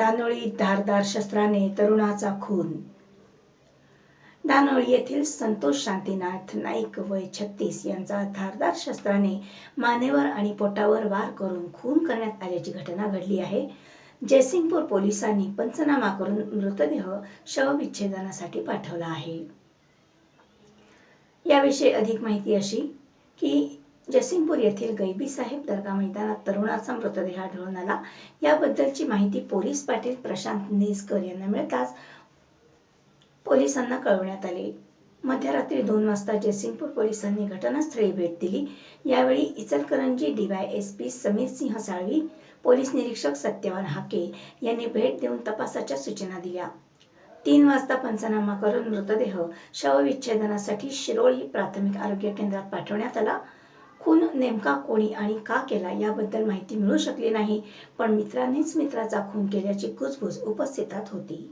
दानोळी धारदार शस्त्राने तरुणाचा खून. दानोळी येथील संतोष शांतीनाथ नाईक वय छत्तीस यांचा धारदार शस्त्राने मानेवर आणि पोटावर वार करून खून करण्यात आल्याची घटना घडली आहे. जयसिंगपूर पोलिसांनी पंचनामा करून मृतदेह शवविच्छेदनासाठी पाठवला आहे. याविषयी अधिक माहिती अशी की जयसिंगपूर येथील गैबी साहेब दर्गा मैदानात तरुणाचा मृतदेह आढळून आला. याबद्दलची माहिती पोलीस पाटील प्रशांत नेसकर यांना मिळताच पोलिसांना कळवण्यात आले. मध्यरात्री दोन वाजता जयसिंगपूर पोलिसांनी घटनास्थळी भेट दिली. यावेळी इचलकरंजी डीवायएसपी समीर सिंह साळवी पोलीस निरीक्षक सत्यवान हाके यांनी भेट देऊन तपासाच्या सूचना दिल्या. तीन वाजता पंचनामा करून मृतदेह शवविच्छेदनासाठी शिरोळी प्राथमिक आरोग्य केंद्रात पाठवण्यात आला. खून नेमका कोणी आणि का केला याबद्दल माहिती मिळू शकली नाही पण मित्रांनीच मित्राचा खून केल्याची कुजबूज उपस्थितात होती.